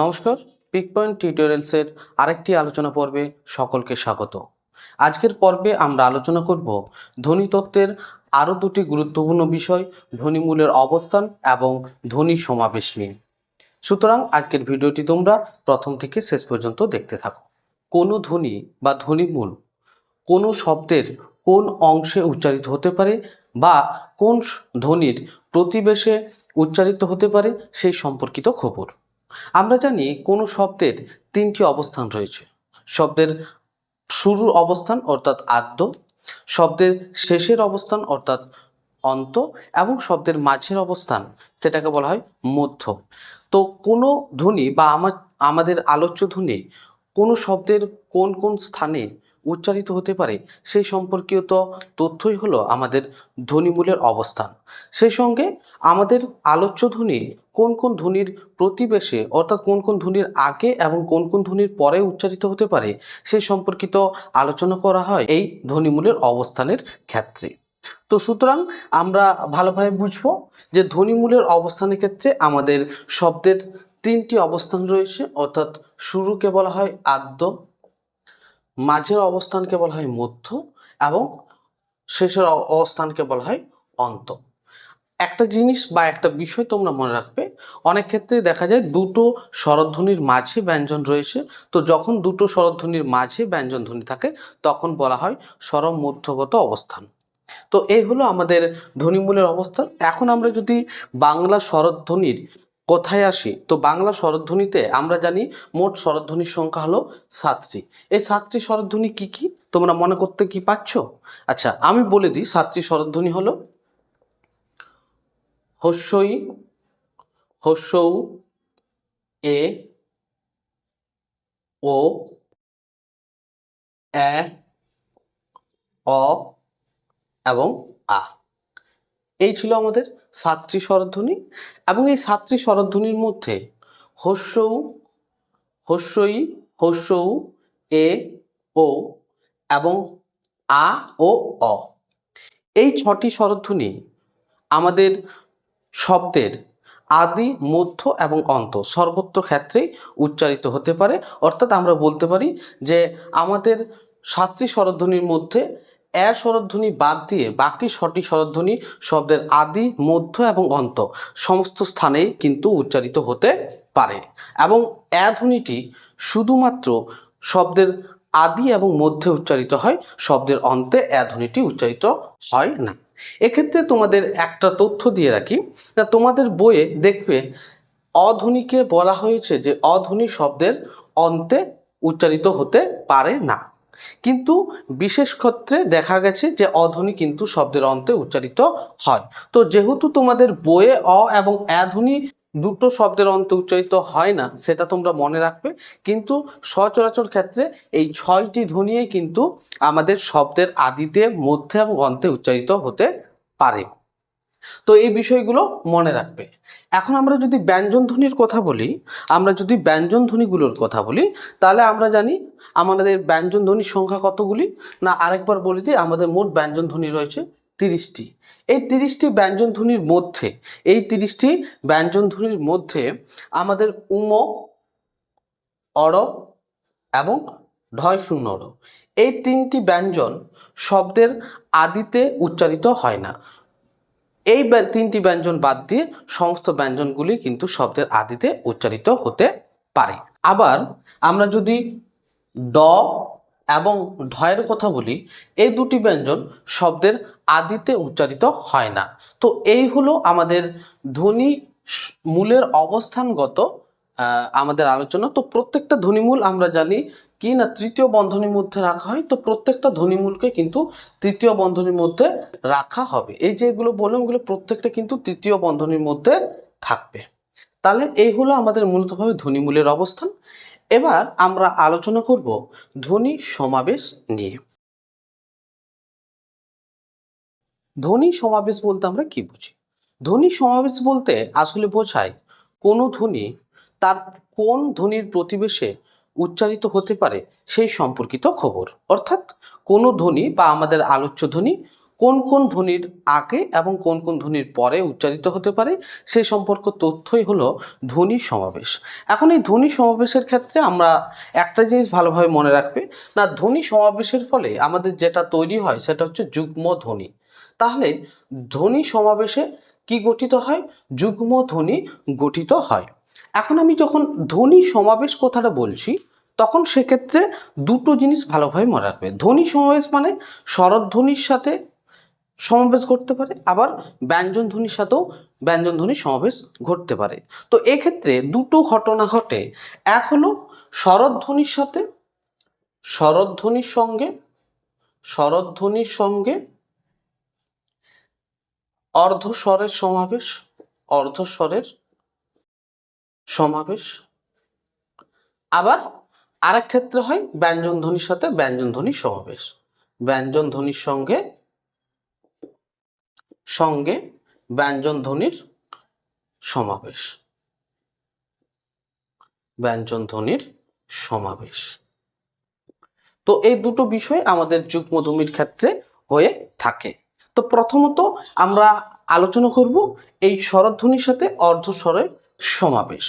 নমস্কার pick point টিউটোরিয়ালসের আরেকটি আলোচনা পর্বে সকলকে স্বাগত। আজকের পর্বে আমরা আলোচনা করব ধ্বনিতত্ত্বের আরও দুটি গুরুত্বপূর্ণ বিষয় ধ্বনিমূলের অবস্থান এবং ধ্বনি সমাবেশ নিয়ে। সুতরাং আজকের ভিডিওটি তোমরা প্রথম থেকে শেষ পর্যন্ত দেখতে থাকো। কোনো ধ্বনি বা ধ্বনিমূল কোনো শব্দের কোন অংশে উচ্চারিত হতে পারে বা কোন ধ্বনির প্রতিবেশে উচ্চারিত হতে পারে সেই সম্পর্কিত খবর। আমরা জানি কোনো শব্দের তিনটি অবস্থান রয়েছে। শব্দের শুরুর অবস্থান অর্থাৎ আদ্য, শব্দের শেষের অবস্থান অর্থাৎ অন্ত, এবং শব্দের মাঝের অবস্থান, সেটাকে বলা হয় মধ্য। তো কোনো ধ্বনি বা আমার আমাদের আলোচ্য ধ্বনি কোনো শব্দের কোন কোন স্থানে উচ্চারিত হতে পারে, সেই সম্পর্কিত তথ্যই হলো আমাদের ধ্বনিমূলের অবস্থান। সেই সঙ্গে আমাদের আলোচ্য ধ্বনি কোন কোন ধ্বনির প্রতিবেশে, অর্থাৎ কোন কোন ধ্বনির আগে এবং কোন কোন ধ্বনির পরে উচ্চারিত হতে পারে সেই সম্পর্কিত আলোচনা করা হয় এই ধ্বনিমূলের অবস্থানের ক্ষেত্রে। তো সুতরাং আমরা ভালোভাবে বুঝব যে ধ্বনিমূলের অবস্থানের ক্ষেত্রে আমাদের শব্দের তিনটি অবস্থান রয়েছে, অর্থাৎ শুরুকে বলা হয় আদ্য, মাঝের অবস্থানকে বলা হয় মধ্য এবং শেষের অবস্থানকে বলা হয় অন্ত। একটা জিনিস বা একটা বিষয় তোমরা মনে রাখবে। অনেক ক্ষেত্রে দেখা যায় দুটো স্বরধ্বনির মাঝে ব্যঞ্জন রয়েছে। তো যখন দুটো স্বরধ্বনির মাঝে ব্যঞ্জন ধ্বনি থাকে, তখন বলা হয় স্বরম মধ্যগত অবস্থান। তো এই হলো আমাদের ধ্বনিমূলের অবস্থান। এখন আমরা যদি বাংলা স্বরধ্বনির কোথায় আসি, তো বাংলা স্বরধ্বনিতে আমরা জানি মোট স্বরধ্বনির সংখ্যা হলো সাতটি। এই সাতটি স্বরধ্বনি কি কি? তোমরা মনে করতে কি পাচ্ছ আচ্ছা আমি বলে দিই, সাতটি স্বরধ্বনি হলো হস্যই, হস্যৌ, এ, ও, এ, অ এবং আ। এই ছিল আমাদের সাতটি স্বরধ্বনি এবং এই সাতটি স্বরধ্বনির মধ্যে হস্যৌ, হস্যই, হস্যৌ, এ, ও এবং আ ও অ। এই ছটি স্বরধ্বনি আমাদের শব্দের আদি, মধ্য এবং অন্ত সর্বত্র ক্ষেত্রেই উচ্চারিত হতে পারে। অর্থাৎ আমরা বলতে পারি যে আমাদের সাতটি স্বরধ্বনির মধ্যে এ স্বরধ্বনি বাদ দিয়ে বাকি ছটি স্বরধ্বনি শব্দের আদি, মধ্য এবং অন্ত সমস্ত স্থানেই কিন্তু উচ্চারিত হতে পারে। এবং এ ধ্বনিটি শুধুমাত্র শব্দের আদি এবং মধ্যে উচ্চারিত হয়, শব্দের অন্তে এ ধ্বনিটি উচ্চারিত হয় না। এক্ষেত্রে তোমাদের একটা তথ্য দিয়ে রাখি না তোমাদের বইয়ে দেখবে অধ্বনিকে বলা হয়েছে যে অধ্বনি শব্দের অন্তে উচ্চারিত হতে পারে না। কিন্তু বিশেষ ক্ষেত্রে দেখা গেছে যে অধ্বনি কিন্তু শব্দের অন্তে উচ্চারিত হয়। তো যেহেতু তোমাদের বইয়ে অ এবং এ ধ্বনি দুটো শব্দের অন্তে উচ্চারিত হয় না, সেটা তোমরা মনে রাখবে। কিন্তু সচরাচর ক্ষেত্রে এই ছয়টি ধ্বনিই কিন্তু আমাদের শব্দের আদিতে, মধ্যে এবং অন্তে উচ্চারিত হতে পারে। তো এই বিষয়গুলো মনে রাখবে। এখন আমরা যদি ব্যঞ্জন ধ্বনির কথা বলি, আমরা যদি ব্যঞ্জন ধ্বনিগুলোর কথা বলি, তাহলে আমরা জানি আমাদের ব্যঞ্জন ধ্বনির সংখ্যা কতগুলি? না, আরেকবার বলে দিই, আমাদের মোট ব্যঞ্জন ধ্বনি রয়েছে তিরিশটি। এই তিরিশটি ব্যঞ্জন ধ্বনির মধ্যে, এই তিরিশটি ব্যঞ্জন ধ্বনির মধ্যে আমাদের উম, অড় এবং ঢয় শূন্য এই তিনটি ব্যঞ্জন শব্দের আদিতে উচ্চারিত হয় না। এই তিনটি ব্যঞ্জন বাদ দিয়ে সমস্ত ব্যঞ্জনগুলি কিন্তু শব্দের আদিতে উচ্চারিত হতে পারে। আবার আমরা যদি ড এবং ঢয়ের কথা বলি, এই দুটি ব্যঞ্জন শব্দের আদিতে উচ্চারিত হয় না। তো এই হলো আমাদের ধ্বনি মূলের অবস্থানগত আমাদের আলোচনা। তো প্রত্যেকটা ধ্বনিমূল আমরা জানি কি না তৃতীয় বন্ধনীর মধ্যে রাখা হয়, তো প্রত্যেকটা ধ্বনিমূলকে কিন্তু তৃতীয় বন্ধনীর মধ্যে রাখা হবে। এই যেগুলো বললাম, এগুলো প্রত্যেকটা কিন্তু তৃতীয় বন্ধনীর মধ্যে থাকবে। তাহলে এই হলো আমাদের মূলতভাবে ধ্বনিমূলের অবস্থান। এবার আমরা আলোচনা করব ধ্বনি সমাবেশ নিয়ে। ধ্বনি সমাবেশ বলতে আমরা কি বুঝি? ধ্বনি সমাবেশ বলতে আসলে বোঝায় কোনো ধ্বনি তার কোন ধ্বনির প্রতিবেশে উচ্চারিত হতে পারে সেই সম্পর্কিত খবর। অর্থাৎ কোনো ধ্বনি বা আমাদের আলোচ্য ধ্বনি কোন কোন ধ্বনির আগে এবং কোন কোন ধ্বনির পরে উচ্চারিত হতে পারে সেই সম্পর্ক তথ্যই হলো ধ্বনি সমাবেশ। এখন এই ধ্বনি সমাবেশের ক্ষেত্রে আমরা একটা জিনিস ভালোভাবে মনে রাখবে, না ধ্বনি সমাবেশের ফলে আমাদের যেটা তৈরি হয় সেটা হচ্ছে যুগ্ম ধ্বনি তাহলে ধ্বনি সমাবেশে কি গঠিত হয়? যুগ্ম ধ্বনি গঠিত হয়। এখন আমি যখন ধ্বনি সমাবেশ কথাটা বলছি, তখন সেক্ষেত্রে দুটো জিনিস ভালোভাবে মনে রাখবে। ধ্বনি সমাবেশ মানে স্বরধ্বনির সাথে সমাবেশ ঘটতে পারে, আবার ব্যঞ্জন ধ্বনির সাথেও ব্যঞ্জন ধ্বনির সমাবেশ ঘটতে পারে। তো এক্ষেত্রে দুটো ঘটনা ঘটে। এক হলো স্বরধ্বনির সাথে, স্বরধ্বনির সঙ্গে স্বরধ্বনির সঙ্গে অর্ধস্বরের সমাবেশ অর্ধস্বরের সমাবেশ। আবার আরেক ক্ষেত্রে হয় ব্যঞ্জন ধ্বনির সাথে ব্যঞ্জন ধ্বনির সমাবেশ। ব্যঞ্জন ধ্বনির সঙ্গে সঙ্গে ব্যঞ্জন ধ্বনির সমাবেশ। ব্যঞ্জন ধ্বনির সমাবেশ। তো এই দুটো বিষয় আমাদের যুগ্মধ্বনির ক্ষেত্রে হয়ে থাকে। তো প্রথমত আমরা আলোচনা করব এই স্বরধ্বনির সাথে অর্ধস্বরের সমাবেশ।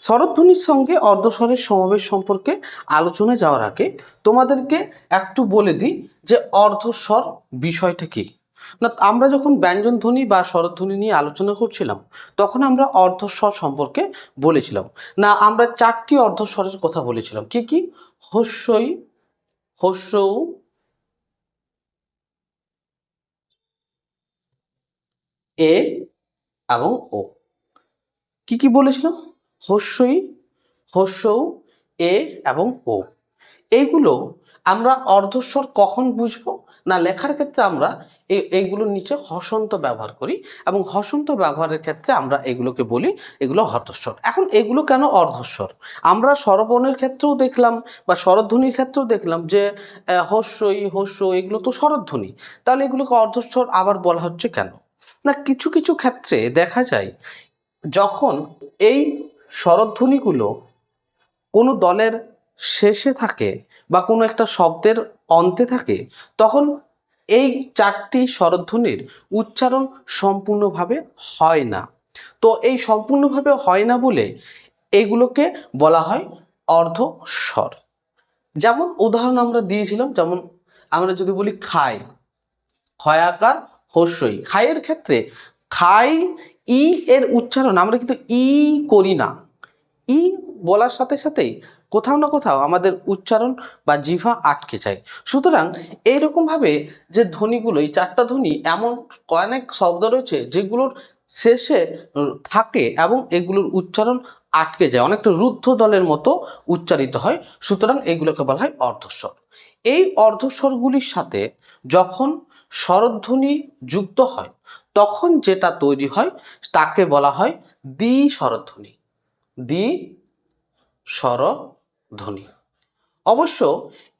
স্বরধ্বনির সঙ্গে অর্ধস্বরের সমাবেশ সম্পর্কে আলোচনায় যাওয়ার আগে তোমাদেরকে একটু বলে দিই যে অর্ধস্বর বিষয়টা কি। না, আমরা যখন ব্যঞ্জন ধ্বনি বা স্বরধ্বনি নিয়ে আলোচনা করছিলাম, তখন আমরা অর্ধস্বর সম্পর্কে বলেছিলাম। না, আমরা চারটি অর্ধস্বরের কথা বলেছিলাম। কি কি? হস্যই, হস্যৌ এ এবং ও। কি কি বলেছিলাম হস্যই হস্যৌ এ এবং ও। এইগুলো আমরা অর্ধস্বর কখন বুঝব? না, লেখার ক্ষেত্রে আমরা এই এইগুলোর নিচে হসন্ত ব্যবহার করি এবং হসন্ত ব্যবহারের ক্ষেত্রে আমরা এগুলোকে বলি এগুলো অর্ধস্বর এখন এগুলো কেন অর্ধস্বর? আমরা স্বরবর্ণের ক্ষেত্রেও দেখলাম বা স্বরধ্বনির ক্ষেত্রেও দেখলাম যে হস্যই, হস্য, এগুলো তো স্বরধ্বনি। তাহলে এগুলোকে অর্ধস্বর আবার বলা হচ্ছে কেন? না কিছু কিছু ক্ষেত্রে দেখা যায়, যখন এই স্বরধ্বনিগুলো কোনো দলের শেষে থাকে বা কোনো একটা শব্দের অন্তে থাকে, তখন এই চারটি স্বরধ্বনির উচ্চারণ সম্পূর্ণভাবে হয় না। তো এই সম্পূর্ণভাবে হয় না বলে এগুলোকে বলা হয় অর্ধস্বর। যেমন উদাহরণ আমরা দিয়েছিলাম, যেমন আমরা যদি বলি খাই ক্ষয়াকার হস্যই খাইয়ের ক্ষেত্রে খাই, ই এর উচ্চারণ আমরা কিন্তু ই করি না। ই বলার সাথে সাথেই কোথাও না কোথাও আমাদের উচ্চারণ বা জিভা আটকে যায়। সুতরাং এইরকমভাবে যে ধ্বনিগুলো এই চারটা ধ্বনি এমন অনেক শব্দ রয়েছে যেগুলোর শেষে থাকে এবং এগুলোর উচ্চারণ আটকে যায়। অনেকটা রুদ্ধ দলের মতো উচ্চারিত হয়। সুতরাং এগুলোকে বলা হয় অর্ধস্বর। এই অর্ধস্বরগুলির সাথে যখন স্বরধ্বনি যুক্ত হয়, তখন যেটা তৈরি হয় তাকে বলা হয় দ্বি স্বরধ্বনি। দ্বি স্বরধ্বনি। অবশ্য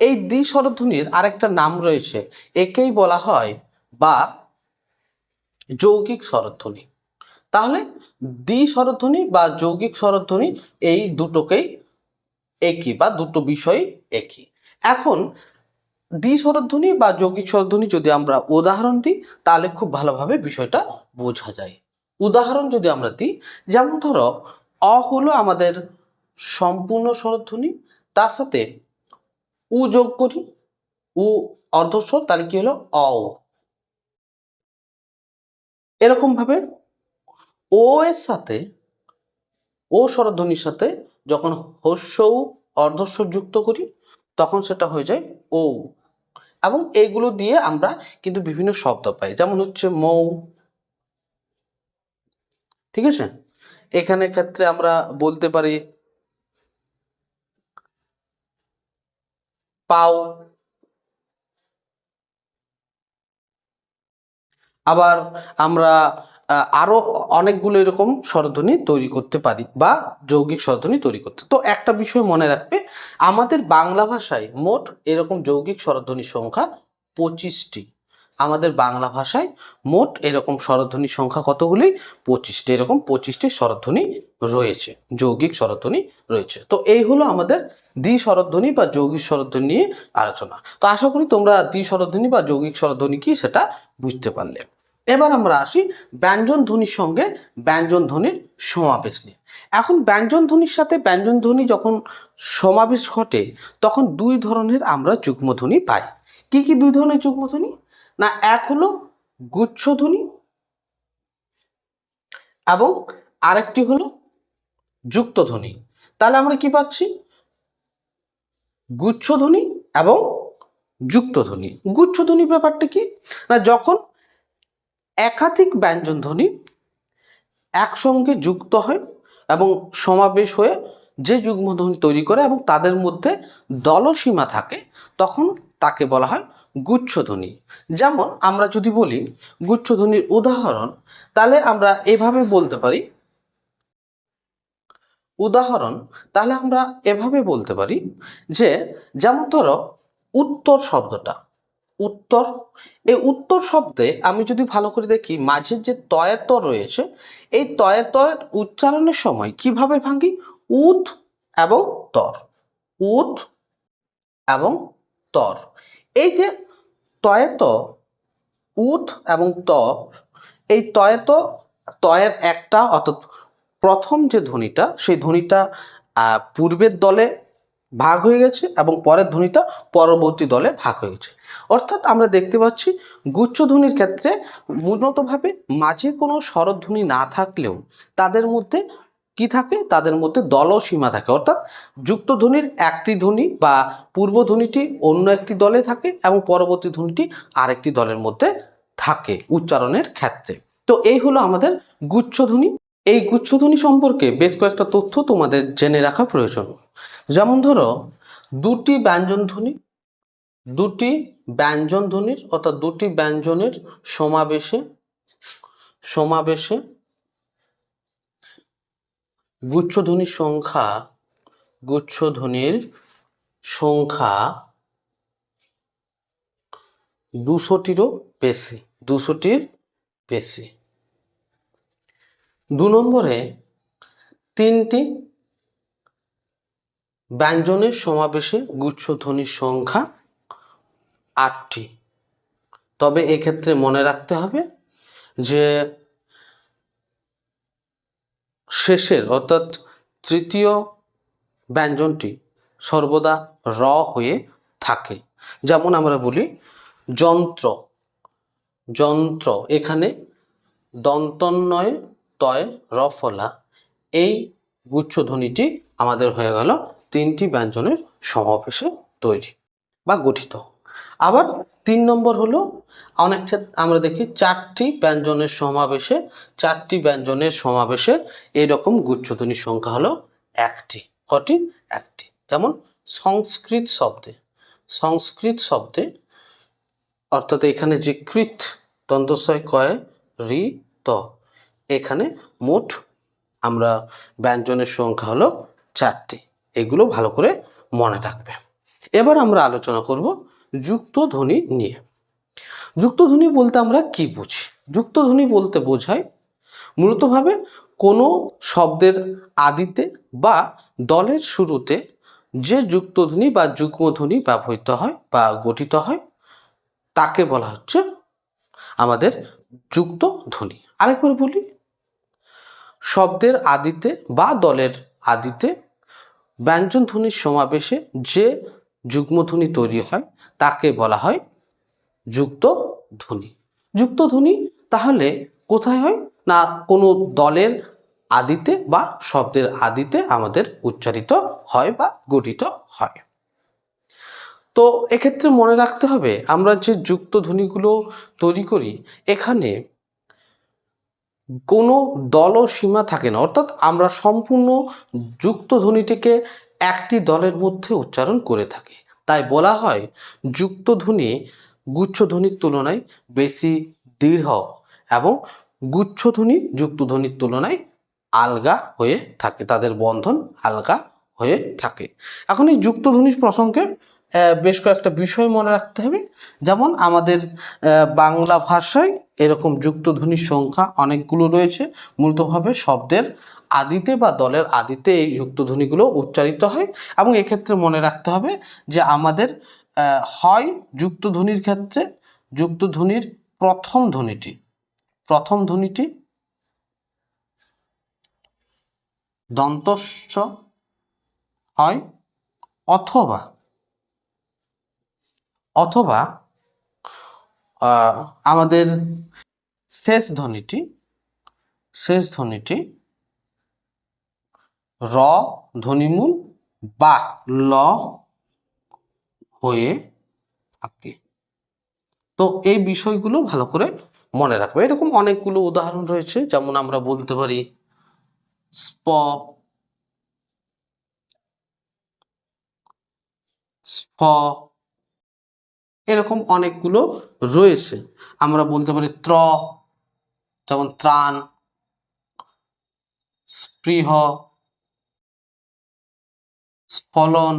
এই দ্বি স্বরধ্বনির আরেকটা নাম রয়েছে, একেই বলা হয় বা যৌগিক স্বরধ্বনি। তাহলে দ্বি স্বরধ্বনি বা যৌগিক স্বরধ্বনি এই দুটোকেই একই বা দুটো বিষয় একই। এখন দ্বি স্বরধ্বনি বা যৌগিক স্বরধ্বনি যদি আমরা উদাহরণ দিই, তাহলে খুব ভালোভাবে বিষয়টা বোঝা যায়। উদাহরণ যদি আমরা দিই, যেমন ধরো, অ হলো আমাদের সম্পূর্ণ স্বরধ্বনি তার সাথে উ যোগ করি, উ অর্ধস্বর, তাহলে কি হলো? অ। এরকম ভাবে ও এর সাথে, ও স্বরধ্বনির সাথে যখন হস্য অর্ধস্বর যুক্ত করি, তখন সেটা হয়ে যায় ও এবং এগুলো দিয়ে আমরা কিন্তু বিভিন্ন শব্দ পাই। যেমন হচ্ছে মৌ। ঠিক আছে? এখানে ক্ষেত্রে আমরা বলতে পারি পাও। আবার আমরা আহ, আরও অনেকগুলো এরকম স্বরধ্বনি তৈরি করতে পারি বা যৌগিক স্বরধ্বনি তৈরি করতে। তো একটা বিষয় মনে রাখবে আমাদের বাংলা ভাষায় মোট এরকম যৌগিক স্বরধ্বনির সংখ্যা পঁচিশটি। আমাদের বাংলা ভাষায় মোট এরকম স্বরধ্বনির সংখ্যা কতগুলি? পঁচিশটি। এরকম পঁচিশটি স্বরধ্বনি রয়েছে যৌগিক স্বরধ্বনি রয়েছে। তো এই হলো আমাদের দ্বি স্বরধ্বনি বা যৌগিক স্বরধ্বনি নিয়ে আলোচনা। তো আশা করি তোমরা দ্বি স্বরধ্বনি বা যৌগিক স্বরধ্বনি কি সেটা বুঝতে পারলে। এবার আমরা আসি ব্যঞ্জন ধ্বনির সঙ্গে ব্যঞ্জন ধ্বনির সমাবেশ নিয়ে। এখন ব্যঞ্জন ধ্বনির সাথে ব্যঞ্জন ধ্বনি যখন সমাবেশ ঘটে, তখন দুই ধরনের আমরা যুগ্মধ্বনি পাই। কি কি দুই ধরনের যুগ্মধ্বনি না, এক হলো গুচ্ছধ্বনি এবং আরেকটি হলো যুক্তধ্বনি তাহলে আমরা কি পাচ্ছি? গুচ্ছধ্বনি এবং যুক্তধ্বনি গুচ্ছধ্বনি ব্যাপারটা কি? না, যখন একাধিক ব্যঞ্জন ধ্বনি একসঙ্গে যুক্ত হয় এবং সমাবেশ হয়ে যে যুগ্মধ্বনি তৈরি করে এবং তাদের মধ্যে দলসীমা থাকে, তখন তাকে বলা হয় গুচ্ছধ্বনি যেমন আমরা যদি বলি গুচ্ছধ্বনির উদাহরণ, তাহলে আমরা এভাবে বলতে পারি। উদাহরণ, তাহলে আমরা এভাবে বলতে পারি যে, যেমন ধরো উত্তর শব্দটা। উত্তর। এই উত্তর শব্দে আমি যদি ভালো করে দেখি, মাঝের যে তয়াত রয়েছে, এই তয়াতর উচ্চারণের সময় কীভাবে ভাঙি উত এবং তর। উত এবং তর। এই যে তয়াত উত এবং ত এই তয়াত তয়ের একটা অর্থাৎ প্রথম যে ধ্বনিটা, সেই ধ্বনিটা পূর্বের দলে ভাগ হয়ে গেছে এবং পরের ধ্বনিটা পরবর্তী দলে ভাগ হয়ে গেছে। অর্থাৎ আমরা দেখতে পাচ্ছি গুচ্ছধ্বনির ক্ষেত্রে মূলতভাবে মাঝে কোনো স্বরধ্বনি না থাকলেও তাদের মধ্যে কি থাকে? তাদের মধ্যে দল সীমা থাকে। অর্থাৎ যুক্ত ধ্বনির একটি ধ্বনি বা পূর্ব ধ্বনিটি অন্য একটি দলে থাকে এবং পরবর্তী ধ্বনিটি আরেকটি দলের মধ্যে থাকে উচ্চারণের ক্ষেত্রে। তো এই হলো আমাদের গুচ্ছধ্বনি এই গুচ্ছধ্বনি সম্পর্কে বেশ কয়েকটা তথ্য তোমাদের জেনে রাখা প্রয়োজন। যেমন ধরো, দুটি ব্যঞ্জন ধ্বনি, দুটি ব্যঞ্জন ধ্বনির অর্থাৎ দুটি ব্যঞ্জনের সমাবেশে সমাবেশে গুচ্ছধ্বনির সংখ্যা গুচ্ছধ্বনির সংখ্যা দুশোটিরও বেশি, দুশোটির বেশি। দু নম্বরে তিনটি ব্যঞ্জনের সমাবেশে গুচ্ছধ্বনির সংখ্যা আটটি। তবে এক্ষেত্রে মনে রাখতে হবে যে শেষের অর্থাৎ তৃতীয় ব্যঞ্জনটি সর্বদা র হয়ে থাকে। যেমন আমরা বলি যন্ত্র। যন্ত্র এখানে দন্তন্বয় তয় রফলা এই গুচ্ছধ্বনিটি আমাদের হয়ে গেল তিনটি ব্যঞ্জনের সমাবেশে তৈরি বা গঠিত। আবার তিন নম্বর হলো, অনেক ক্ষেত্রে আমরা দেখি চারটি ব্যঞ্জনের সমাবেশে, চারটি ব্যঞ্জনের সমাবেশে এরকম গুচ্ছধ্বনির সংখ্যা হলো একটি, কটি? একটি। যেমন সংস্কৃত শব্দে সংস্কৃত শব্দে অর্থাৎ এখানে যে কৃত দন্তস্বয় কয়, রি, ত, এখানে মোট আমরা ব্যঞ্জনের সংখ্যা হলো চারটি। এগুলো ভালো করে মনে রাখবে এবার আমরা আলোচনা করব যুক্ত ধ্বনি নিয়ে। যুক্ত ধ্বনি বলতে আমরা কি বুঝি? যুক্ত ধ্বনি বলতে বোঝায় মূলতভাবে কোনো শব্দের আদিতে বা দলের শুরুতে যে যুক্তধ্বনি বা যুগ্মধ্বনি ব্যবহৃত হয় বা গঠিত হয়, তাকে বলা হচ্ছে আমাদের যুক্ত ধ্বনি। আরেকবার বলি, শব্দের আদিতে বা দলের আদিতে ব্যঞ্জন ধ্বনির সমাবেশে যে যুগ্মধ্বনি তৈরি হয়, তাকে বলা হয় যুক্ত ধ্বনি। যুক্ত ধ্বনি তাহলে কোথায় হয়? না, কোনো দলের আদিতে বা শব্দের আদিতে আমাদের উচ্চারিত হয় বা গঠিত হয়। তো এক্ষেত্রে মনে রাখতে হবে, আমরা যে যুক্ত ধ্বনিগুলো তৈরি করি, এখানে কোনো দল সীমা থাকে না। অর্থাৎ আমরা সম্পূর্ণ যুক্ত ধ্বনিটিকে একটি দলের মধ্যে উচ্চারণ করে থাকি। তাই বলা হয় যুক্ত ধ্বনি গুচ্ছ ধ্বনির তুলনায় বেশি দৃঢ় এবং গুচ্ছ ধ্বনি যুক্ত ধ্বনির তুলনায় আলগা হয়ে থাকে। তাদের বন্ধন আলগা হয়ে থাকে। এখন এই যুক্ত ধ্বনির প্রসঙ্গে বেশ কয়েকটা বিষয় মনে রাখতে হবে। যেমন আমাদের বাংলা ভাষায় এরকম যুক্তধ্বনির সংখ্যা অনেকগুলো রয়েছে। মূলতভাবে শব্দের আদিতে বা দলের আদিতে এই যুক্তধ্বনিগুলো উচ্চারিত হয় এবং এক্ষেত্রে মনে রাখতে হবে যে আমাদের হয় যুক্তধ্বনির ক্ষেত্রে যুক্তধ্বনির প্রথম ধ্বনিটি। প্রথম ধ্বনিটি দন্তস্ব হয় অথবা অথবা আমাদের শেষ ধ্বনিটি শেষ ধ্বনিটি র ধ্বনিমূল বা ল হয়ে থাকে। তো এই বিষয়গুলো ভালো করে মনে রাখবে। এরকম অনেকগুলো উদাহরণ রয়েছে। যেমন আমরা বলতে পারি, স্প, স্ফ এরকম অনেকগুলো রয়েছে। আমরা বলতে পারি ত্র যেমন ত্রাণ স্পৃহ স্ফলন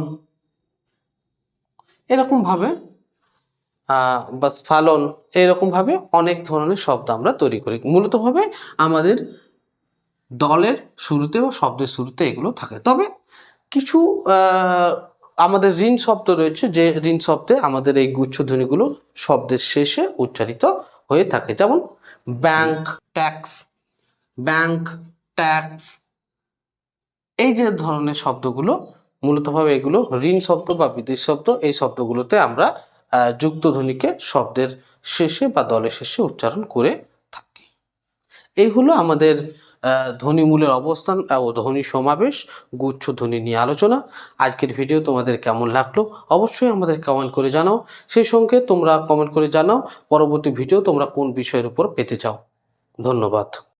এরকম ভাবে আহ, বা স্ফালন এরকম ভাবে অনেক ধরনের শব্দ আমরা তৈরি করি। মূলতভাবে আমাদের দলের শুরুতে বা শব্দের শুরুতে এগুলো থাকে। তবে কিছু আমাদের ঋণ শব্দ রয়েছে যে ঋণ শব্দে আমাদের এই গুচ্ছধ্বনিগুলো শব্দের শেষে উচ্চারিত হয়ে থাকে। যেমন ব্যাংক ট্যাক্স ব্যাংক ট্যাক্স এই যে ধরনের শব্দগুলো মূলতভাবে এগুলো ঋণ শব্দ বা বিদেশ শব্দ এই শব্দগুলোতে আমরা আহ, যুক্তধ্বনিকে শব্দের শেষে বা দলের শেষে উচ্চারণ করে থাকি। এই হলো আমাদের ধ্বনিমূলের অবস্থান ও ধ্বনি সমাবেশ, গুচ্ছ ধ্বনি নিয়ে আলোচনা। আজকের ভিডিও তোমাদের কেমন লাগল? অবশ্যই আমাদের কমেন্ট করে জানাও। সেই সঙ্গে তোমরা কমেন্ট করে জানাও, পরবর্তী ভিডিও তোমরা কোন বিষয়ের উপর পেতে চাও। ধন্যবাদ।